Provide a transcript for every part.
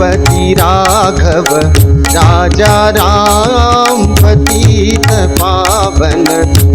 पती राघव राजा राम पतीत पावन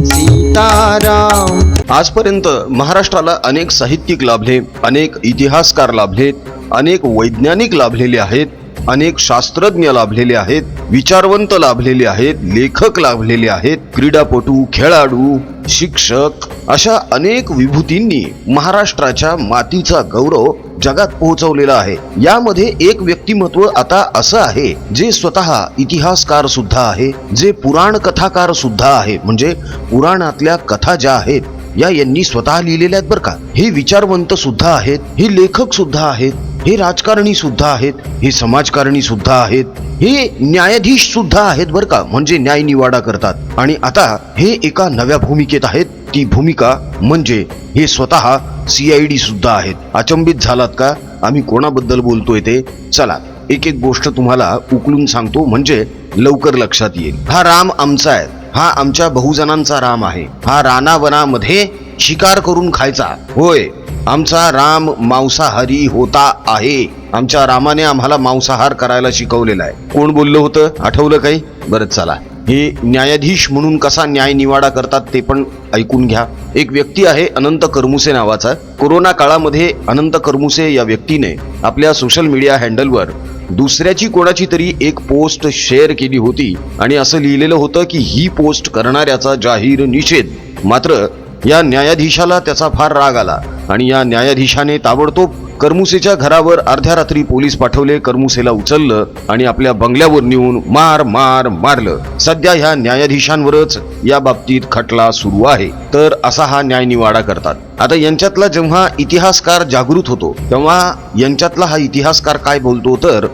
सीताराम. आजपर्यंत महाराष्ट्राला अनेक साहित्यिक लाभले अनेक इतिहासकार लाभलेत अनेक वैज्ञानिक लाभलेले आहेत. अनेक शास्त्रज्ञ लाभलेले आहेत विचारवंत लाभलेले आहेत लेखक लाभलेले आहेत क्रीडापटू खेळाडू शिक्षक अशा अनेक विभूतींनी महाराष्ट्राच्या मातीचा गौरव जगात पोहोचवलेला आहे. यामध्ये एक व्यक्तिमत्व आता असं आहे जे स्वतः इतिहासकार सुद्धा आहे जे पुराण कथाकार सुद्धा आहे म्हणजे पुराणातल्या कथा ज्या आहेत या यांनी स्वतः लिहिलेल्या आहेत बरं का. हे विचारवंत सुद्धा आहेत हे लेखक सुद्धा आहेत हे राजकारणी सुद्धा आहेत हे समाजकारणी सुद्धा आहेत हे न्यायाधीश सुद्धा आहेत बरं का म्हणजे न्याय निवाडा करतात. आणि आता हे एका नव्या भूमिकेत आहेत ती भूमिका म्हणजे हे स्वतः सी आय सुद्धा आहेत. अचंबित झालात का? आम्ही कोणाबद्दल बोलतोय ते? चला एक एक गोष्ट तुम्हाला उकलून सांगतो म्हणजे लवकर लक्षात येईल. हा राम आमचा आहे. हा आमच्या बहुजनांचा राम आहे. हा रानावनामध्ये शिकार करून खायचा. होय आमचा राम मांसाहारी होता आहे. आमच्या रामाने आम्हाला मांसाहार करायला शिकवलेला आहे. कोण बोललं होतं? आठवलं काही? बरं चला. हे न्यायाधीश म्हणून कसा न्याय निवाडा करतात ते पण ऐकून घ्या. एक व्यक्ती आहे अनंत करमुसे नावाचा. कोरोना काळामध्ये अनंत करमुसे या व्यक्तीने आपल्या सोशल मीडिया हँडलवर दुसऱ्याची कोणाची तरी एक पोस्ट शेअर केली होती. आणि असं लिहिलेलं होतं की ही पोस्ट करणाऱ्याचा जाहीर निषेध. मात्र या न्यायाधीशाला त्याचा फार राग आला. आणि या न्यायाधीशाने ताबडतोब करमुसेच्या घरावर अर्ध्या रात्री पोलीस पाठवले करमुसेला उचललं आणि आपल्या बंगल्यावर नेऊन मार मार मारलं. सध्या ह्या न्यायाधीशांवरच या बाबतीत खटला सुरू आहे. तर असा हा न्यायनिवाडा करतात. आता यांच्यातला जेव्हा इतिहासकार जागृत होतो तेव्हा यांच्यातला हा इतिहासकार काय बोलतो तर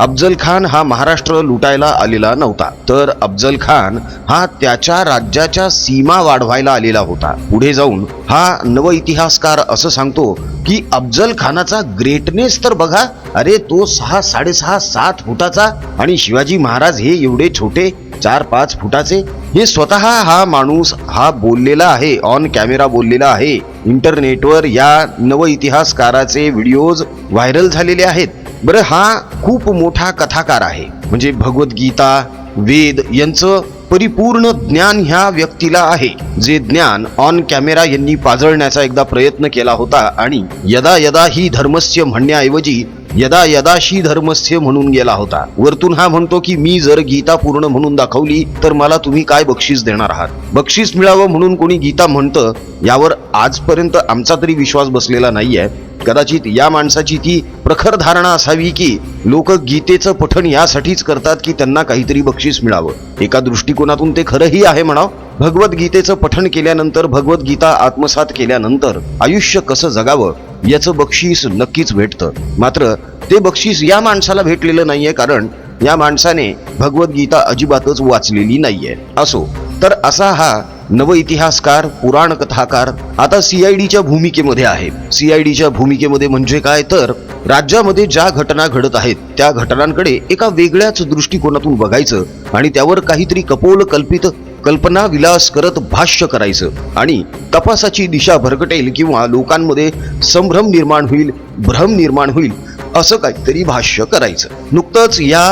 अफजल खान हा महाराष्ट्र लुटायला आलेला नव्हता. तर अफजल खान हा त्याच्या राज्याच्या सीमा वाढवायला आलेला होता. पुढे जाऊन हा नव इतिहासकार असं सांगतो की अफजल खानाचा ग्रेटनेस तर बघा अरे तो सहा साडेसहा सात फुटाचा आणि शिवाजी महाराज हे एवढे छोटे चार पाच फुटाचे हे स्वतः हा माणूस हा बोललेला आहे ऑन कॅमेरा बोललेला आहे. इंटरनेटवर या नव इतिहासकाराचे व्हिडिओज व्हायरल झालेले आहेत. बरं हा खूप मोठा कथाकार आहे. म्हणजे भगवद्गीता वेद यांचं परिपूर्ण ज्ञान ह्या व्यक्तीला आहे. जे ज्ञान ऑन कॅमेरा यांनी पाजळण्याचा एकदा प्रयत्न केला होता आणि यदा यदा ही धर्मस्य म्हणण्याऐवजी यदा यदाशी धर्मस्य म्हणून गेला होता. वरतून हा म्हणतो की मी जर गीता पूर्ण म्हणून दाखवली तर मला तुम्ही काय बक्षीस देणार आहात? बक्षीस मिळावं म्हणून कोणी गीता म्हणतं यावर आजपर्यंत आमचा तरी विश्वास बसलेला नाहीये. कदाचित या माणसाची ती प्रखर धारणा असावी की लोक गीतेचं पठण यासाठीच करतात की त्यांना काहीतरी बक्षीस मिळावं. एका दृष्टिकोनातून ते खरंही आहे म्हणाव. भगवद्गीतेचं पठण केल्यानंतर भगवद्गीता आत्मसात केल्यानंतर आयुष्य कसं जगावं याचं बक्षीस नक्कीच भेटतं. मात्र ते बक्षीस या माणसाला भेटलेलं नाहीये कारण या माणसाने भगवद्गीता अजिबातच वाचलेली नाहीये. असो. तर असा हा नव इतिहासकार पुराण कथाकार आता सीआयडीच्या भूमिकेमध्ये आहे. सीआयडीच्या भूमिकेमध्ये म्हणजे काय? तर राज्यामध्ये ज्या घटना घडत आहेत त्या घटनांकडे एका वेगळ्याच दृष्टिकोनातून बघायचं आणि त्यावर काहीतरी कपोल कल्पित कल्पना विलास करत भाष्य करायचं आणि तपासाची दिशा भरकटेल किंवा लोकांमध्ये संभ्रम निर्माण होईल भ्रम निर्माण होईल असं काहीतरी भाष्य करायचं. नुकतंच या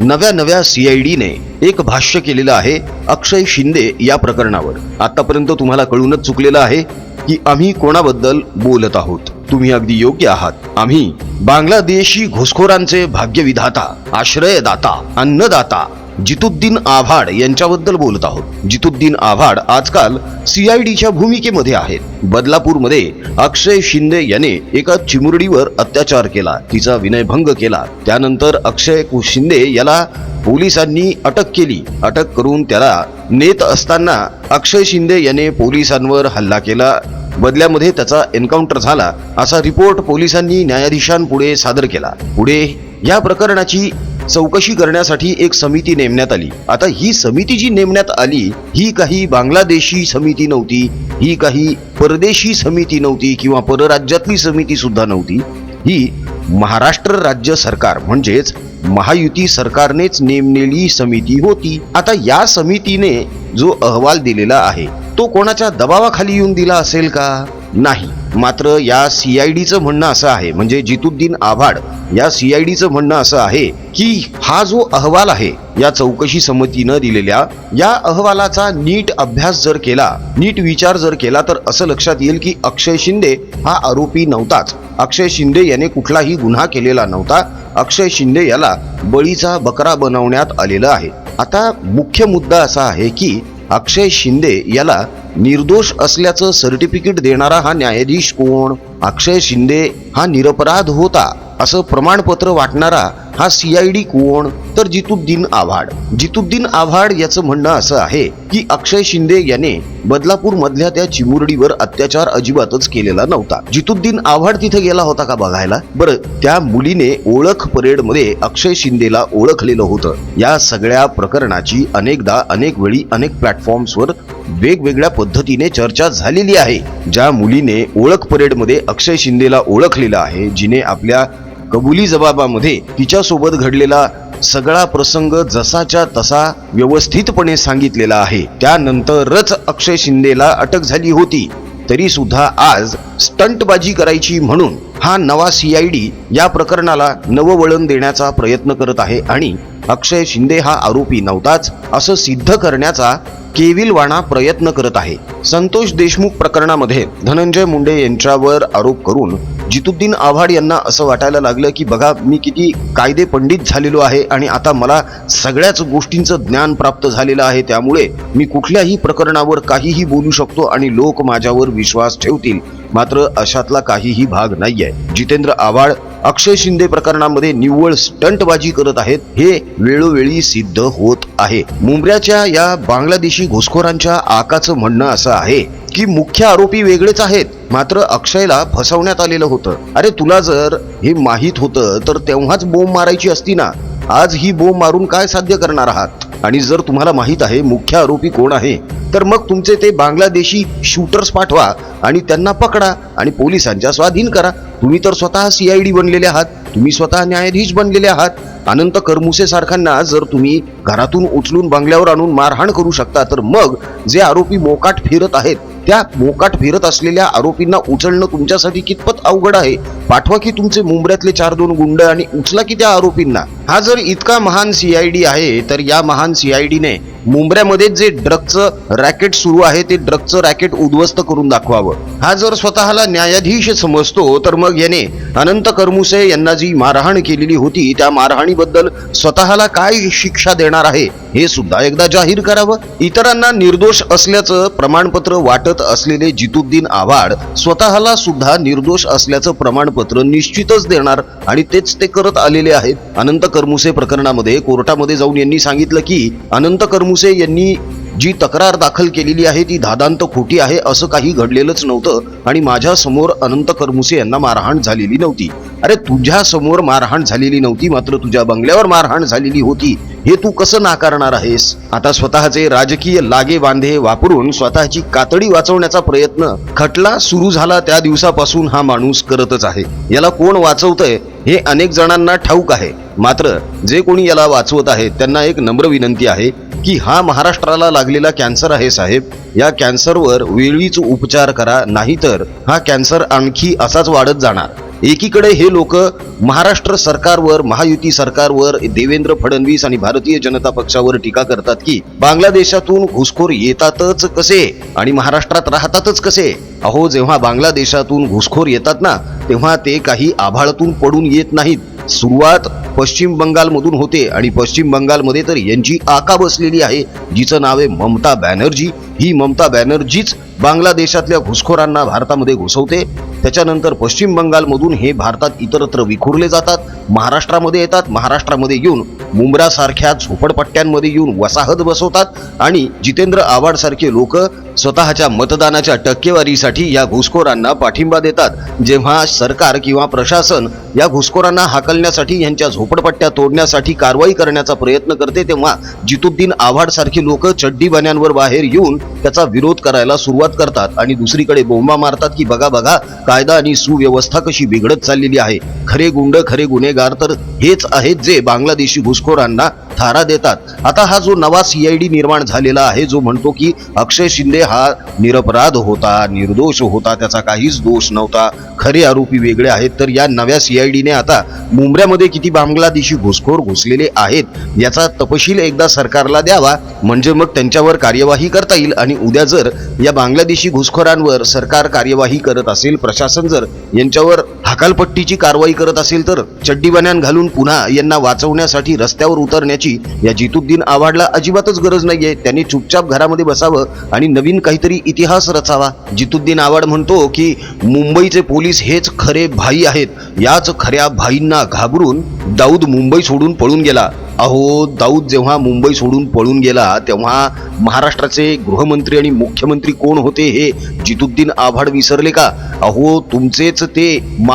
नव्या नव्या सीआयडीने एक भाष्य केलेलं आहे अक्षय शिंदे या प्रकरणावर. आतापर्यंत तुम्हाला कळूनच चुकलेलं आहे की आम्ही कोणाबद्दल बोलत आहोत. तुम्ही अगदी योग्य आहात. आम्ही बांगलादेशी घुसखोरांचे भाग्यविधाता आश्रयदाता अन्नदाता जितुद्दीन आव्हाड यांच्याबद्दल बोलत आहोत. जितुद्दीन आव्हाड आजकाल सीआयडीच्या भूमिकेमध्ये आहेत. बदलापूरमध्ये अक्षय शिंदे याने एका चिमुरडीवर अत्याचार केला. तिचा विनयभंग केला. त्यानंतर अक्षय कु- शिंदे याला पोलिसांनी अटक केली. अटक करून त्याला नेत असताना अक्षय शिंदे याने पोलिसांवर हल्ला केला. बदल्यामध्ये त्याचा एन्काउंटर झाला असा रिपोर्ट पोलिसांनी न्यायाधीशांपुढे सादर केला. पुढे या प्रकरणाची चौकशी करण्यासाठी एक समिती नेमण्यात आली. आता ही समिती जी नेमण्यात आली ही काही बांगलादेशी समिती नव्हती ही काही परदेशी समिती नव्हती किंवा परराज्यातली समिती सुद्धा नव्हती. ही महाराष्ट्र राज्य सरकार म्हणजेच महायुती सरकारनेच नेमलेली समिती होती. आता या समितीने जो अहवाल दिलेला आहे तो कोणाच्या दबावाखाली येऊन दिला असेल का? नाही. मात्र या सी आय डीचं म्हणणं असं आहे म्हणजे जितुद्दीन आव्हाड या सी आय डीचं म्हणणं असं आहे की हा जो अहवाल आहे या चौकशी समितीनं दिलेल्या या अहवालाचा नीट अभ्यास जर केला नीट विचार जर केला तर असं लक्षात येईल की अक्षय शिंदे हा आरोपी नव्हताच. अक्षय शिंदे याने कुठलाही गुन्हा केलेला नव्हता. अक्षय शिंदे याला बळीचा बकरा बनवण्यात आलेला आहे. आता मुख्य मुद्दा असा आहे की अक्षय शिंदे याला निर्दोष असल्याचं सर्टिफिकेट देणारा हा न्यायाधीश कोण? अक्षय शिंदे हा निरपराध होता असं प्रमाणपत्र वाटणारा हा सीआयडी कोण? तर जितुद्दीन आव्हाड. जितुद्दीन आव्हाड याचं म्हणणं असं आहे की अक्षय शिंदे याने बदलापूर मधल्या त्या चिमुरडीवर अत्याचार अजिबातच केलेला नव्हता. जितुद्दीन आव्हाड तिथे गेला होता का बघायला? बरं त्या मुलीने ओळख परेडमध्ये अक्षय शिंदेला ओळखलेलं होतं. या सगळ्या प्रकरणाची अनेकदा अनेक वेळी अनेक प्लॅटफॉर्म्सवर वेगवेगळ्या पद्धतीने चर्चा झालेली आहे ज्या मुलीने ओळख परेडमध्ये अक्षय शिंदेला ओळखलेलं आहे जिने आपल्या कबुली जबाबामध्ये तिच्यासोबत घडलेला सगळा प्रसंग जसाच्या तसा व्यवस्थितपणे सांगितलेला आहे. त्यानंतरच अक्षय शिंदेला अटक झाली होती. तरी सुद्धा आज स्टंटबाजी करायची म्हणून हा नवा सीआयडी या प्रकरणाला नववळण देण्याचा प्रयत्न करत आहे आणि अक्षय शिंदे हा आरोपी नव्हताच असं सिद्ध करण्याचा केविलवाणा प्रयत्न करत आहे. संतोष देशमुख प्रकरणामध्ये धनंजय मुंडे यांच्यावर आरोप करून जितुद्दीन आव्हाड यांना असं वाटायला लागलं की बघा मी किती कायदे पंडित झालेलो आहे आणि आता मला सगळ्याच गोष्टींचं ज्ञान प्राप्त झालेलं आहे त्यामुळे मी कुठल्याही प्रकरणावर काहीही बोलू शकतो आणि लोक माझ्यावर विश्वास ठेवतील. मात्र अशातला काहीही भाग नाहीये. जितेंद्र आव्हाड अक्षय शिंदे प्रकरणामध्ये निव्वळ स्टंटबाजी करत आहेत हे वेळोवेळी सिद्ध होत आहे. मुंबऱ्याच्या या बांगलादेशी घुसखोरांच्या आकाचं म्हणणं असं आहे की मुख्य आरोपी वेगळेच आहेत मात्र अक्षयला फसवण्यात आलेलं होतं. अरे तुला जर हे माहीत होतं तर तेव्हाच बोंब मारायची असती ना? आज ही बोंब मारून काय साध्य करणार आहात? आणि जर तुम्हाला माहीत आहे मुख्य आरोपी कोण आहे तर मग तुमचे ते बांगलादेशी शूटर्स पाठवा आणि त्यांना पकडा आणि पोलिसांच्या स्वाधीन करा. तुम्ही तर स्वतः सीआयडी बनलेले आहात. तुम्ही स्वतः न्यायाधीश बनलेले आहात. अनंत करमुसे सारखांना जर तुम्ही घरातून उचलून बंगल्यावर आणून मारहाण करू शकता तर मग जे आरोपी मोकाट फिरत आहेत त्या मोकाट फिरत असलेल्या आरोपींना उचलणं तुमच्यासाठी कितपत अवघड आहे? पाठवा की तुमचे मुंबऱ्यातले चार दोन गुंड आणि उचला की त्या आरोपींना. हा जर इतका महान सी आय डी आहे तर या महान सी आय डीने मुंबऱ्यामध्ये जे ड्रगचं रॅकेट सुरू आहे ते ड्रगचं रॅकेट उद्ध्वस्त करून दाखवावं. हा जर स्वतःला न्यायाधीश समजतो तर मग याने अनंत करमुसे यांना जी मारहाण केलेली होती त्या मारहाणीबद्दल स्वतःला काय शिक्षा देणार आहे हे सुद्धा एकदा जाहीर करावं. इतरांना निर्दोष असल्याचं प्रमाणपत्र वाटत असलेले जितुद्दीन आव्हाड स्वतःला सुद्धा निर्दोष असल्याचं प्रमाणपत्र निश्चितच देणार आणि तेच ते करत आलेले आहेत. अनंत करमुसे प्रकरणामध्ये कोर्टामध्ये जाऊन यांनी सांगितलं की अनंत करमुसे यांनी जी तक्रार दाखल केलेली आहे ती धादांत खोटी आहे असं काही घडलेलंच नव्हतं आणि माझ्यासमोर अनंत करमुसे यांना मारहाण झालेली नव्हती. अरे तुझ्या समोर मारहाण झालेली नव्हती मात्र तुझ्या बंगल्यावर मारहाण झालेली होती. हे तू कसं नाकारणार आहेस? आता स्वतःचे राजकीय लागे बांधे वापरून स्वतःची कातडी वाचवण्याचा प्रयत्न खटला सुरू झाला त्या दिवसापासून हा माणूस करतच आहे. याला कोण वाचवतंय हे अनेक जणांना ठाऊक आहे. मात्र जे कोणी याला वाचवत आहेत त्यांना एक नम्र विनंती आहे की हा महाराष्ट्राला लागलेला कॅन्सर आहे साहेब. या कॅन्सरवर वेळीच उपचार करा नाहीतर हा कॅन्सर आणखी असाच वाढत जाणार. एकीकडे हे लोक महाराष्ट्र सरकारवर महायुती सरकारवर देवेंद्र फडणवीस आणि भारतीय जनता पक्षावर टीका करतात की बांगलादेशातून घुसखोर येतातच कसे? आणि महाराष्ट्रात राहतातच कसे? अहो जेव्हा बांगलादेशातून घुसखोर येतात ना तेव्हा ते काही आभाळातून पडून येत नाहीत. सुरुवात पश्चिम बंगालमधून होते आणि पश्चिम बंगालमध्ये तर यांची आका बसलेली आहे जिचं नाव आहे ममता बॅनर्जी. ही ममता बॅनर्जीच बांगलादेशातल्या घुसखोरांना भारतामध्ये घुसवते. त्याच्यानंतर पश्चिम बंगालमधून हे भारतात इतरत्र विखुरले जातात महाराष्ट्रामध्ये येतात महाराष्ट्रामध्ये येऊन मुंब्रासारख्या झोपडपट्ट्यांमध्ये येऊन वसाहत बसवतात आणि जितेंद्र आव्हाडसारखे लोक स्वतःच्या मतदानाच्या टक्केवारीसाठी या घुसखोरांना पाठिंबा देतात. जेव्हा सरकार किंवा प्रशासन या घुसखोरांना हाकलण्यासाठी यांच्या झोपडपट्ट्या तोडण्यासाठी कारवाई करण्याचा प्रयत्न करते तेव्हा जितुद्दीन आव्हाडसारखी लोक चड्डी बन्यांवर बाहेर येऊन त्याचा विरोध करायला सुरुवात करतात आणि दुसरीकडे बोंबा मारतात की बघा बघा कायदा आणि सुव्यवस्था कशी बिघडत चाललेली आहे? खरे गुंड खरे गुन्हेगार तर हेच आहेत जे बांगलादेशी घुसखोरांना थारा देतात. आता हा जो नवा सीआयडी निर्माण झालेला आहे जो म्हणतो की अक्षय शिंदे हा निरपराध होता निर्दोष होता त्याचा काहीच दोष नव्हता खरे आरोपी वेगळे आहेत तर या नव्या सीआयडीने आता मुंबऱ्यामध्ये किती बांगलादेशी घुसखोर घुसलेले आहेत याचा तपशील एकदा सरकारला द्यावा म्हणजे मग त्यांच्यावर कार्यवाही करता येईल आणि उद्या जर या बांगलादेशी घुसखोरांवर सरकार कार्यवाही करत असेल प्रशासन जर यांच्यावर हकालपट्टीची कारवाई करत असेल तर चड्डीबाण्यान घालून पुन्हा यांना वाचवण्यासाठी रस्त्यावर उतरण्याची या जितुद्दीन आव्हाडला अजिबातच गरज नाहीये. त्यांनी चुपचाप घरामध्ये बसावं आणि नवीन काहीतरी इतिहास रचावा. जितुद्दीन आव्हाड म्हणतो की मुंबईचे पोलीस हेच खरे भाई आहेत. याच खऱ्या भाईंना घाबरून दाऊद मुंबई सोडून पळून गेला. अहो दाऊद जेव्हा मुंबई सोडून पळून गेला तेव्हा महाराष्ट्राचे गृहमंत्री आणि मुख्यमंत्री कोण होते हे जितुद्दीन आव्हाड विसरले का? अहो तुमचेच ते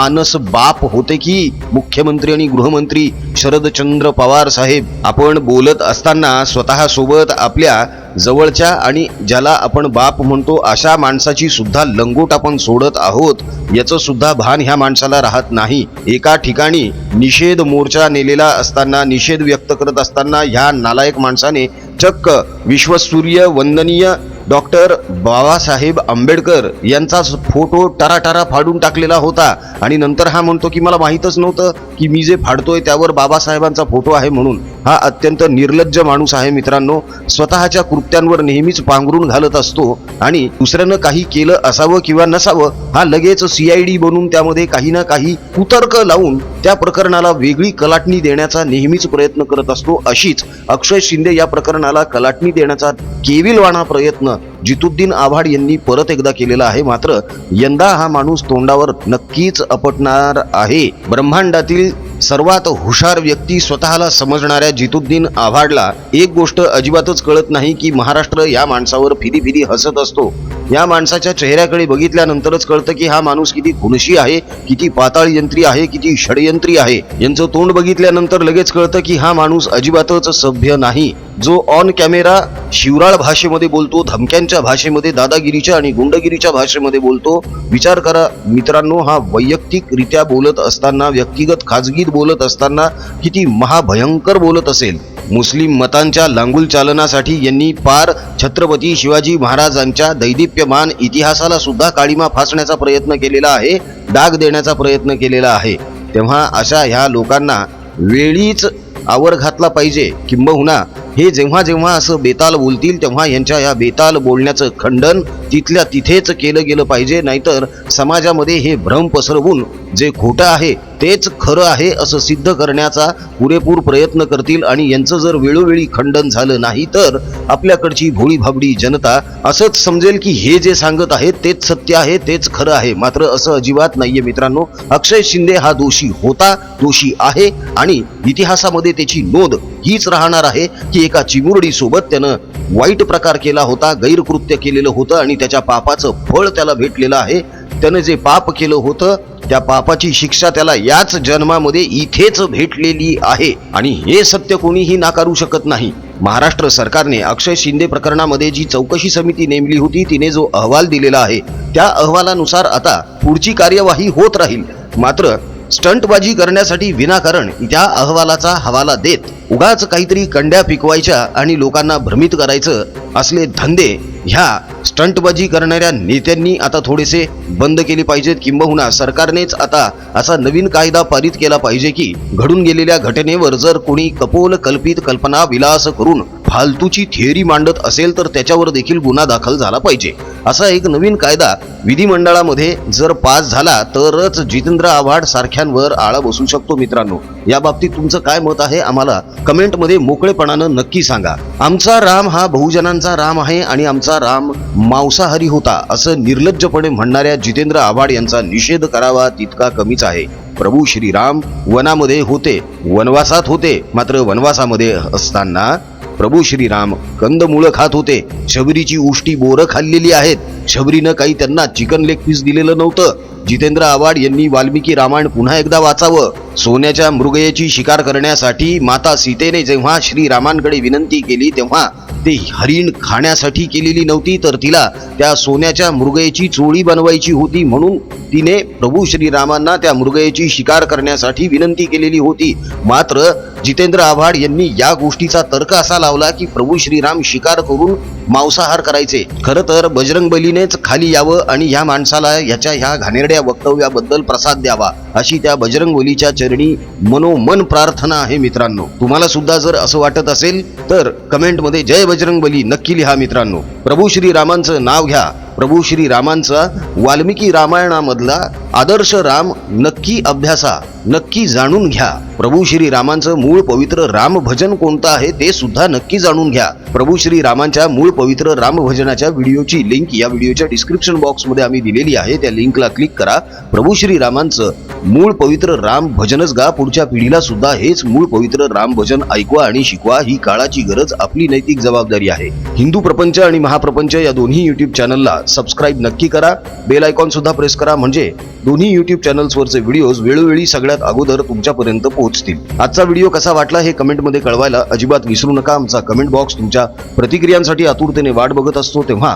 मानस बाप होते की? मुख्यमंत्री आणि गृहमंत्री शरदचंद्र पवार साहेब. आपण बोलत असताना स्वतःसोबत आपल्या जवळच्या आणि ज्याला आपण बाप म्हणतो अशा माणसाची सुद्धा लंगोट आपण सोडत आहोत. याचं सुद्धा भान ह्या माणसाला राहत नाही. एका ठिकाणी निषेध मोर्चा नेलेला असताना निषेध व्यक्त करत असताना ह्या नालायक माणसाने चक्क विश्वसूर्य वंदनीय डॉक्टर बाबासाहेब आंबेडकर यांचा फोटो टराटरा फाडून टाकलेला होता. आणि नंतर हा म्हणतो की मला माहीतच नव्हतं की मी जे फाडतोय त्यावर बाबासाहेबांचा फोटो आहे म्हणून. हा अत्यंत निर्लज्ज माणूस आहे मित्रांनो. स्वतःच्या कृत्यांवर नेहमीच पांघरून घालत असतो आणि दुसऱ्यानं काही केलं असावं किंवा नसावं हा लगेच सीआयडी बनून त्यामध्ये काही ना काही कुतर्क लावून त्या प्रकरणाला वेगळी कलाटणी देण्याचा नेहमीच प्रयत्न करत असतो. अशीच अक्षय शिंदे या प्रकरणाला कलाटणी देण्याचा केविलवाणा प्रयत्न जितुद्दीन आव्हाड यांनी परत एकदा केलेला आहे. मात्र यंदा हा माणूस तोंडावर नक्कीच अपटणार आहे. ब्रह्मांडातील सर्वात हुशार व्यक्ती स्वतःला समजणाऱ्या जितुद्दीन आव्हाडला एक गोष्ट अजिबातच कळत नाही की महाराष्ट्र या माणसावर फिदी फिदी हसत असतो. या माणसाच्या चेहऱ्याकडे बघितल्यानंतरच कळतं की हा माणूस किती खुनशी आहे किती पाताळ यंत्री आहे किती षडयंत्री आहे. यांचं तोंड बघितल्यानंतर लगेच कळतं की हा माणूस अजिबातच सभ्य नाही. जो ऑन कॅमेरा शिवराळ भाषेमध्ये बोलतो धमक्यांच्या भाषेमध्ये दादागिरीच्या आणि गुंडगिरीच्या भाषेमध्ये बोलतो. विचार करा मित्रांनो हा वैयक्तिकरित्या बोलत असताना व्यक्तिगत खाजगीत बोलत असताना किती महाभयंकर बोलत असेल. मुस्लिम मतांच्या लांगुल चालनासाठी यांनी पार छत्रपती शिवाजी महाराजांच्या दैदिप्यमान इतिहासाला सुद्धा काळीमा फासण्याचा प्रयत्न केलेला आहे डाग देण्याचा प्रयत्न केलेला आहे. तेव्हा अशा ह्या लोकांना वेळीच आवर घातला पाहिजे किंबहुना हे जेव्हा जेव्हा असं बेताल बोलतील तेव्हा यांच्या या बेताल बोलण्याचं खंडन तिथल्या तिथेच केलं गेलं पाहिजे नाहीतर समाजामध्ये हे भ्रम पसरवून जे खोटं आहे तेच खरं आहे असं सिद्ध करण्याचा पुरेपूर प्रयत्न करतील. आणि यांचं जर वेळोवेळी खंडन झालं नाही तर आपल्याकडची भोळी भाबडी जनता असंच समजेल की हे जे सांगत आहेत तेच सत्य आहे तेच खरं आहे. मात्र असं अजिबात नाहीये मित्रांनो. अक्षय शिंदे हा दोषी होता दोषी आहे आणि इतिहासामध्ये त्याची नोंद हीच राहणार आहे की एका चिमुरडीसोबत त्यानं वाईट प्रकार केला होता गैरकृत्य केलेलं होतं आणि त्याच्या पापाचं फळ त्याला भेटलेलं आहे. त्यानं जे पाप केलं होतं त्या पापाची शिक्षा त्याला याच जन्मामध्ये इथेच भेटलेली आहे. आणि हे सत्य कोणीही नाकारू शकत नाही. महाराष्ट्र सरकारने अक्षय शिंदे प्रकरणामध्ये जी चौकशी समिती नेमली होती तिने जो अहवाल दिलेला आहे त्या अहवालानुसार आता पुढची कार्यवाही होत राहील. मात्र स्टंटबाजी करण्यासाठी विनाकारण या अहवालाचा हवाला देत उगाच काहीतरी कंड्या पिकवायच्या आणि लोकांना भ्रमित करायचं असले धंदे ह्या स्टंटबाजी करणाऱ्या नेत्यांनी आता थोडेसे बंद केले पाहिजेत किंबहुना सरकारनेच आता असा नवीन कायदा पारित केला पाहिजे की घडून गेलेल्या घटनेवर जर कोणी कपोल कल्पित कल्पना विलास करून फालतूची थिअरी मांडत असेल तर त्याच्यावर देखील गुन्हा दाखल झाला पाहिजे. असा एक नवीन कायदा विधिमंडळामध्ये जर पास झाला तरच जितेंद्र आव्हाड सारख्यांवर आळा बसू शकतो मित्रांनो. या बाबतीत तुमचं काय मत आहे आम्हाला कमेंटमध्ये मोकळेपणानं नक्की सांगा. आमचा राम हा बहुजनांचा राम आहे आणि आमचा राम मांसाहारी होता असं निर्लज्जपणे म्हणणाऱ्या जितेंद्र आव्हाड यांचा निषेध करावा तितका कमीच आहे. प्रभू श्रीराम वनामध्ये होते वनवासात होते मात्र वनवासामध्ये असताना प्रभू श्रीराम कंदमुळं खात होते. शबरीची उष्टी बोरं खाल्लेली आहेत. शबरीनं काही त्यांना चिकन लेग पीस दिलेलं नव्हतं. जितेंद्र आव्हाड यांनी वाल्मिकी रामायण पुन्हा एकदा वाचावं. सोन्याच्या मृगयेची शिकार करण्यासाठी माता सीतेने जेव्हा श्रीरामांकडे विनंती केली तेव्हा ते हरिण खाण्यासाठी केलेली नव्हती तर तिला त्या सोन्याच्या मृगयेची चोळी बनवायची होती म्हणून तिने प्रभू श्रीरामांना त्या मृगयेची शिकार करण्यासाठी विनंती केलेली होती. मात्र जितेंद्र आव्हाड यांनी या गोष्टीचा तर्क असा लावला की प्रभू श्रीराम शिकार करून मांसाहार करायचे. खरं तर बजरंग बलीनेच खाली यावं आणि या माणसाला याच्या ह्या घाणेरड्या वक्तव्याबद्दल प्रसाद द्यावा अशी त्या बजरंग बलीच्या चरणी मनोमन प्रार्थना आहे मित्रांनो. तुम्हाला सुद्धा जर असं वाटत असेल तर कमेंटमध्ये जय बजरंग बली नक्की लिहा मित्रांनो. प्रभू श्रीरामांचं नाव घ्या. प्रभू श्रीरामांचा वाल्मिकी रामायणामधला आदर्श राम नक्की अभ्यासा नक्की जाणून घ्या. प्रभू श्री रामांचं मूळ पवित्र राम भजन कोणतं आहे ते सुद्धा नक्की जाणून घ्या. प्रभू श्रीरामांच्या मूळ पवित्र राम भजनाच्या व्हिडिओची लिंक या व्हिडिओच्या डिस्क्रिप्शन बॉक्समध्ये आम्ही दिलेली आहे. त्या लिंकला क्लिक करा. प्रभू श्रीरामांचं मूळ पवित्र राम भजनच गा. पुढच्या पिढीला सुद्धा हेच मूळ पवित्र राम भजन ऐकवा आणि शिकवा. ही काळाची गरज आपली नैतिक जबाबदारी आहे. हिंदू प्रपंच आणि महाप्रपंच या दोन्ही युट्यूब चॅनलला सबस्क्राईब नक्की करा. बेल आयकॉन सुद्धा प्रेस करा. म्हणजे दोन्ही युट्यूब चॅनल्सवरचे व्हिडिओज वेळोवेळी सगळ्यात अगोदर तुमच्यापर्यंत पोहोचतील. आजचा व्हिडिओ कसा वाटला हे कमेंटमध्ये कळवायला अजिबात विसरू नका. आमचा कमेंट बॉक्स तुमच्या प्रतिक्रियांसाठी आतुरतेने वाट बघत असतो तेव्हा